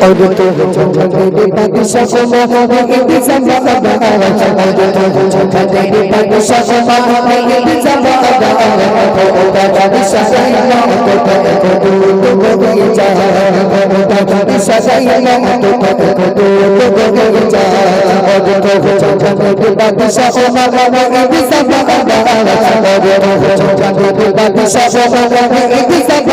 और तो झंझटे बादशाह को मोहब्बत इंतजाम अदा और तो झंझटे बादशाह को मोहब्बत इंतजाम अदा ओ बादशाह सैया तो तो तो तो तो ये जा ओ बादशाह सैया तो तो तो तो तो ये जा और तो झंझटे बादशाह को मोहब्बत इंतजाम अदा और तो झंझटे बादशाह को मोहब्बत इंतजाम अदा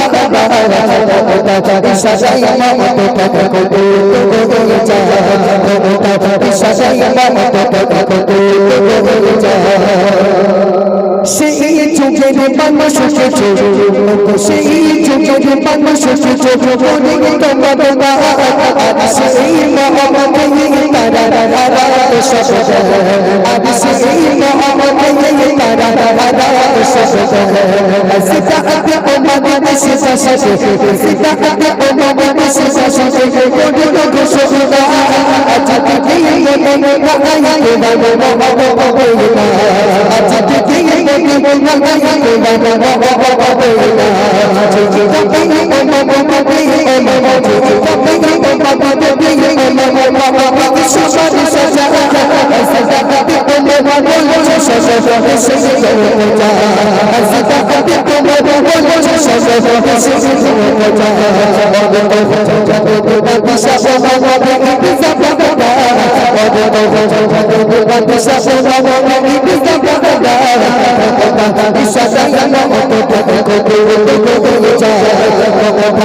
সেই চোখের মানুষ সেই চোখের মানুষ চোখ সেই সাথে সিতা আগে ওমানে সিতা সাথে কোটি লোক সোনা আচ্ছা দিদি মনে মনে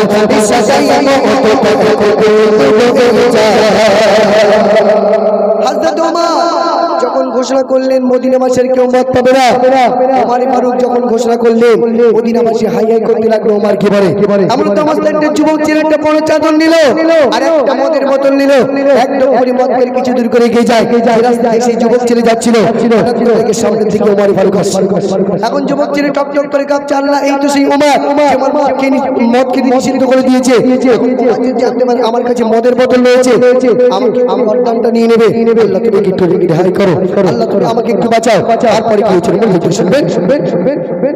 বাবা বাবা বাবা মাসের কেউ মত পাবে না। যখন ঘোষণা করলেন হাই হাই করতে লাগল কি বলে তো রাস্তায় সেই ওমর আমার দিয়েছে। আমার কাছে মদের বোতল রয়েছে। আমার দামটা নিয়ে নেবে। করো। আল্লাহ আমাকে একটু বাঁচাও তারপরে কি হয়েছিল বলুন শুনবেন শুনবেন শুনবেন শুনবেন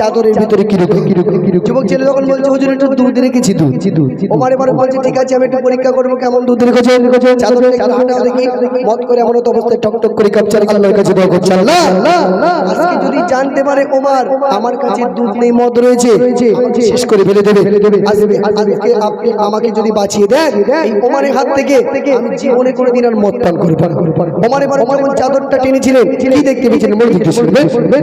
চাদরের ভিতরে কীরকম যুবক ছেলে তখন বলছে, হুজুর, একটু দুধ রেখেছি দুধ। ওমার এবারে বলছে, ঠিক আছে, আমি একটু পরীক্ষা করব, কেমন দুধ রেখেছো? চাদরের একটু দেখি মত করে এমন তো অবস্থায় টক টক করে কাপচার আল্লাহর কাছে দোয়া করছে আল্লাহ? আজকে যদি জানতে পারে ওমার, আমার কাছে দুধ নেই, মদ রয়েছে শেষ করে ফেলে দেবে। আজকে আপনি আমাকে যদি বাঁচিয়ে দেন, এই ওমারের হাত থেকে আমি জীবনে কোনোদিন আর মদ পান করব না। ওমার এবার যখন চাদরটা টেনেছিলেন, কি দেখতে পেয়েছিলেন? একটু শুনবেন। শুনবেন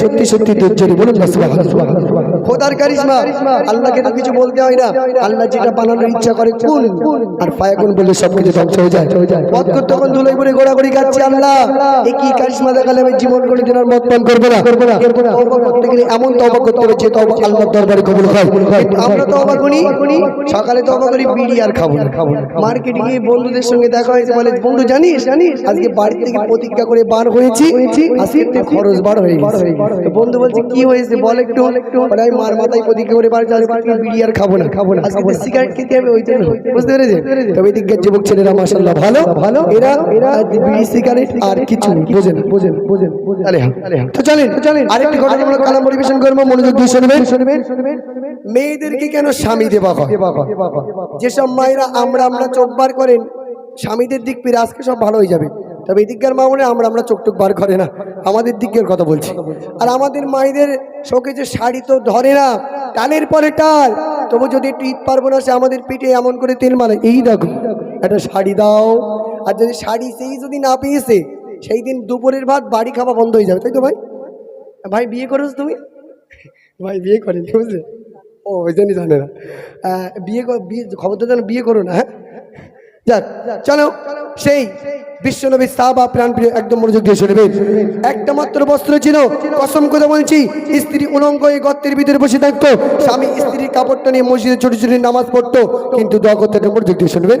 সত্যি সত্যি দুর্জনী বলুন না খোদার কারিশমা, আল্লাহকে তো কিছু বলতে হয় না। আল্লাহ যেটা বানানোর ইচ্ছা করে কোন আর ফায়াকুন বললে সব কিছু ধ্বংস হয়ে যায়। পথ করতে তখন ধুলোই পরে ঘোরাঘুরি খাচ্ছি আল্লাহ। এ কি দেখালে আমি জীবন করে দিন আর মত পান করব না? তওবা করতে গেলে এমন তওবা করতে হবে যে তওবা আল্লাহর দরবারে কবুল হয়। আমরা তওবা করি, সকালে তওবা করি, বিড়ি আর খাব না। খাব না মার্কেটে গিয়ে বন্ধুদের সঙ্গে দেখা হয়েছে, বলে, বন্ধু, জানিস? জানিস আজকে বাড়ি থেকে প্রতিজ্ঞা করে বার হয়েছি। আজকে খরচ বার হয়ে গেছে। তো বন্ধু বলছে কি হয়েছে? বল একটু। আমি মার মাথায় প্রতিজ্ঞা করে আজকে বিড়ি আর খাব না। খাব না আজকে সিগারেট খেতে হবে ওই জন্য। বুঝতে পেরেছে তবে যুবক ছেলেরা ভালো? ভালো। এরা এরা বিড়ি সিগারেট আর কিছু বোঝেন বোঝেন বোঝেন আরে হ্যাঁ হ্যাঁ। তো চলেন চলেন আরেকটি ঘটনা আমরা কালাম পরিবেশন করব মনোযোগ দিয়ে শুনবেন। শুনবেন মেয়েদেরকে কেন স্বামী হয়? যেসব মায়েরা আমরা আমরা চোখ বার করেন স্বামীদের দিক ফিরে আজকে সব ভালো হয়ে যাবে। তবে এদিককার মা মনে আমরা আমরা চোখ টোক বার করে না। আমাদের দিকের কথা বলছি। আর আমাদের মায়েদের শোকে যে শাড়ি তো ধরে না টানের পরে টাল তবু যদি একটু ঈদ পারব না সে আমাদের পিঠে এমন করে তেল মারে। এই দেখো, একটা শাড়ি দাও। আর যদি শাড়ি সেই যদি না পেয়েছে, সেই দিন দুপুরের ভাত বাড়ি খাওয়া বন্ধ হয়ে যাবে, তাই তো ভাই? ভাই, বিয়ে করেছ তুমি? ভাই, বিয়ে করেনি, বুঝলে? ও, ওই জন্যই জানে না। বিয়ে কর- বিয়ে খবর তো জানো বিয়ে করো না হ্যাঁ? যাক, চলো। সেই বিশ্বনবী সাহাবা প্রাণ প্রিয় একদম মনোযোগ দিয়ে শুনবে। একটা মাত্র বস্ত্র ছিল, কসম কথা বলছি, স্ত্রী উলঙ্গ এই গর্তের ভিতরে বসে থাকতো, স্বামী স্ত্রীর কাপড়টা নিয়ে মসজিদে ছোট ছোট নামাজ পড়তো, কিন্তু দোয়া করতে মনোযোগ দিয়ে শুনবে।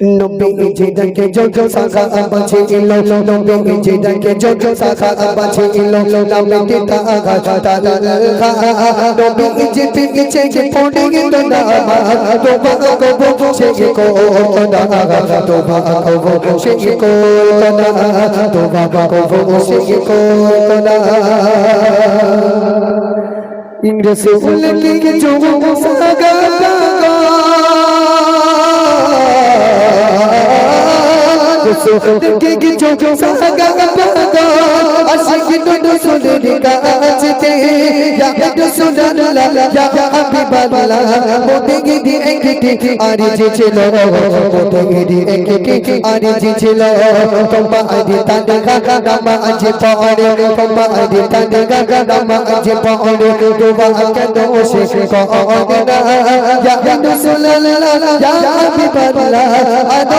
নবীজি ডাকে যোগ শাখা আবাছে ইলো নবীজি ডাকে যোগ শাখা আবাছে ইলো নামে দিতা আগা তা গা নবীজি পিছে যে পড়ে গেল না তো বাবা কো বসে যে কো না আগা তো বাবা কো বসে যে দেখে চোখ সাগা পাগা আশিক তো সুনে কাজতে ইয়া রাসূলুল্লাহ ইয়া হাবিবাল্লাহ মোতে গিদি একটি আরে যে ছিল মোতে গিদি একটি আরে যে ছিল ইয়া ইয়া আদো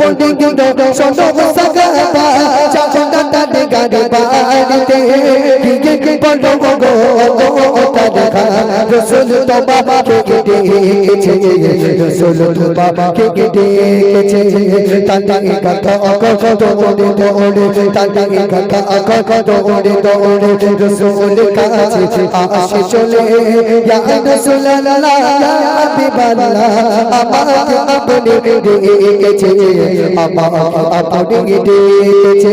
বলতে গেল সমস্ত গাবা বলতে গেল সমস্ত দাদা গাড়ি বাড়িতে দিকে কে বলো গো তারা রসুল তো বাবা কে ডেকেছে রসুল তো বাবা কে ডেকেছে তাতা কথা অকথ দৌড়ে দৌড়ে তাতা কথা অকথ দৌড়ে দৌড়ে রসুল কাছে আসে চলে ইয়া রাসূলুল্লাহ ইয়া হাবিবাল্লাহ আমাকে আপনি ডেকেছে আমাকে আপনি ডেকেছে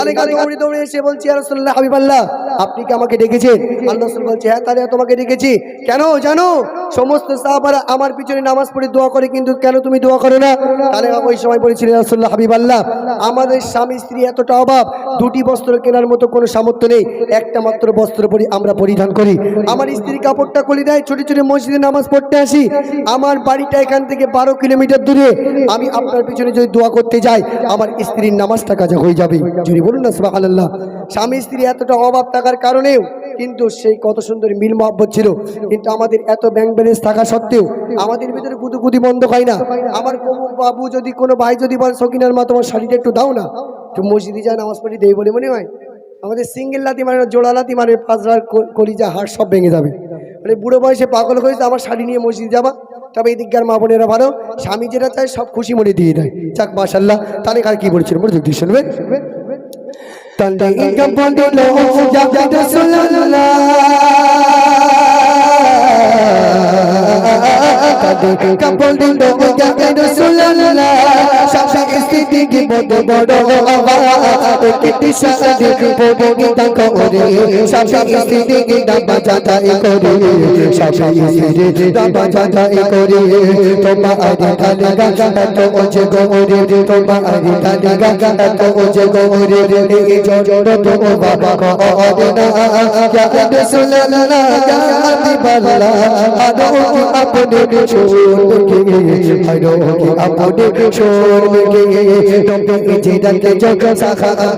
তাহলে গাড়ি দৌড়ে দৌড়ে এসে বলছি, ইয়া রাসূলুল্লাহ, হাবিবাল্লাহ, আপনি কি আমাকে ডেকেছেন? আল্লাহ বলছে হ্যাঁ তাহলে তোমাকে ডেকেছি। কেন? জানো? সমস্ত সাহাবারা আমার পিছনে নামাজ পড়ে দোয়া করে, কিন্তু কেন তুমি দোয়া করো না? তাহলে ওই সময় বলেছিলেন রাসূলুল্লাহ, হাবিবাল্লাহ, আমাদের স্বামী স্ত্রী এতটা অভাব, দুটি বস্ত্র কেনার মতো কোনো সামর্থ্য নেই। একটা মাত্র বস্ত্র পরি, আমরা পরিধান করি। আমার স্ত্রী কাপড়টা খুলে দেয়, ছোট ছোট মসজিদে নামাজ পড়তে আসি। আমার বাড়িটা এখান থেকে বারো কিলোমিটার দূরে। আমি আপনার পিছনে যদি দোয়া করতে যাই, আমার স্ত্রীর নামাজটা কাজা হয়ে যাবে। যদি বলুন না সুবাহ আল্লাহ স্বামী, স্ত্রী এতটা অভাব থাকার কারণেও কিন্তু সেই কত সুন্দর মিল মহব্বত ছিল। কিন্তু আমাদের এত ব্যাংক ব্যালেন্স থাকা সত্ত্বেও আমাদের ভিতরে গুদুগুদি বন্ধ হয় না। আমার কোনো বাবু যদি কোনো ভাই যদি বলে, সকিনার মা, তোমার শাড়িটা একটু দাও না। একটু মসজিদে যায়, নামাজ পড়ি, দেই বলে মনে হয়। আমাদের সিঙ্গেল লাতি মানে জোড়া লাতি মানে পাঁচ রাত কলিজা হাট সব ভেঙে যাবে। মানে বুড়ো বয়সে পাগল হয়েছে আমার শাড়ি নিয়ে মসজিদ যাবা। তবে এদিককার মা বোনেরা ভালো, স্বামী যেটা চায় সব খুশি মনে দিয়ে দেয়। যাক মাশাল্লাহ তাহলে কার কি বলছিল, মনোযোগ তন্ডে কপড়লো জাদে রসুল্লাহ তন্ডে কপড়লো জাদে রসুল্লাহ শাশা স্থিতি কি বড় বড় আওয়াজ কেটি শাদি পড়ে গীতা করে শাশা স্থিতি কি দাবা জাদাই করে শাশা স্থিতি দাবা জাদাই করে তোমা আদি কালে গাগা তো ওজে গোরে তোমা আদি কালে গাগা তো ওজে গোরে এই জড় তো বাবা কো ওদেনা ইয়া রাসূলুল্লাহ ইয়া হাবিবাল্লাহ আদো কি আপনে ছোড় কে আদো কি আপনে ছোড় কে তোমে ইজিদার জগ শাখা